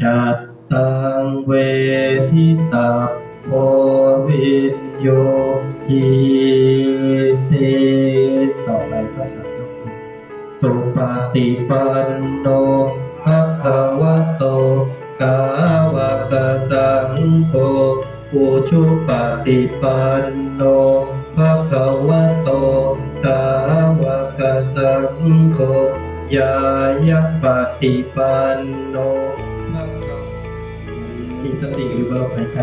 จัตตังเวทิตาโพวินโยคีติต่อไปภาษาโยกสุปฏิปันโนภะคะวะโต สาวกสังโฆอุชุปฏิปันโนภะคะวะโต สาวกสังโฆ ยายะปฏิปันโนภะคะมีสติอยู่กับลมหายใจ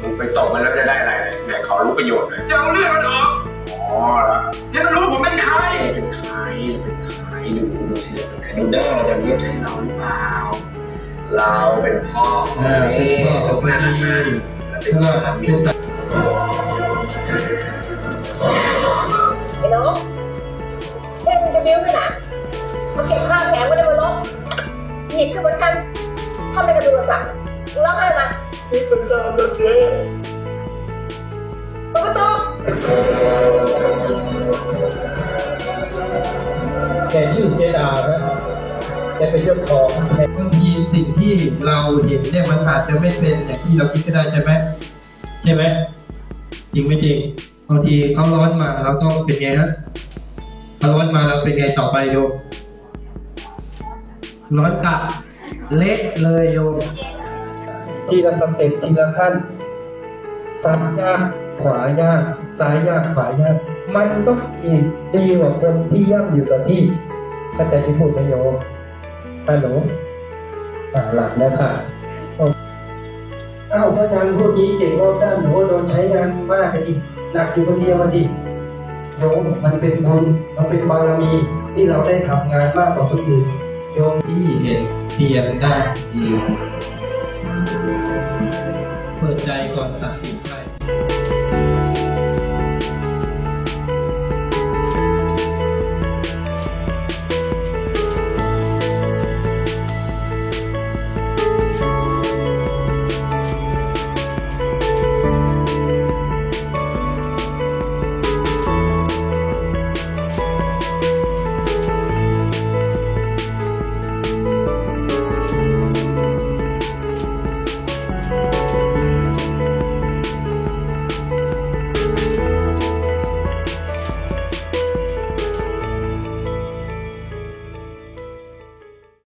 มึงไปตบมันแล้วจะได้อะไรเนี่ยเนี่ยเขารู้ประโยชน์เลยจะเอาเรื่องมันออกอ๋อแล้วให้มันรู้ว่าผมเป็นใครเป็นใครเป็นใครดูดูสิดูหน้าจะเรียกใช่เราหรือเปล่า เราเป็นพ่ออ่าเป็นพ่อของพอดีเป็นแล้วก็สามีเป็นสาไมาเก็บข้าวแข็งไม่ได้มาลบหยิบขึ้นบนคันทำอะไรกับโทรศัพท์ร้องไห้มาที่เป็นตามแบบเจ๊เปิดประตูแกชื่อเจดานะแกเป็นเจ้าของแต่บางทีสิ่งที่เราเห็นเนี่ยมันอาจจะไม่เป็นอย่างที่เราคิดก็ได้ใช่ไหมใช่ไหมจริงไม่จริงบางทีเขาร้อนมาเราต้องเป็นไงฮะเขาร้อนมาเราเป็นไงต่อไปโย ร้อนกลับเละเลยโยม ทีละสเต็ปทีละขั้นซ้ายยากขวายากซ้ายยากขวายาก มันต้องอีกดีกว่าคนที่ย่ำอยู่กับที่เข้าใจที่พูดไหมโยมฮัลโหลหลับแล้วค่ะอ้าวพระอาจารย์พูดนี้เก่งรอบด้านโหโดนใช้งานมากกันดิหนักอยู่คนเดียวกันดิโยมมันเป็นบุญมันเป็นบารมีที่เราได้ทำงานมากกว่าคนอื่น จงที่เห็นเพียงได้เดียวเปิดใจก่อนตัดสินใจ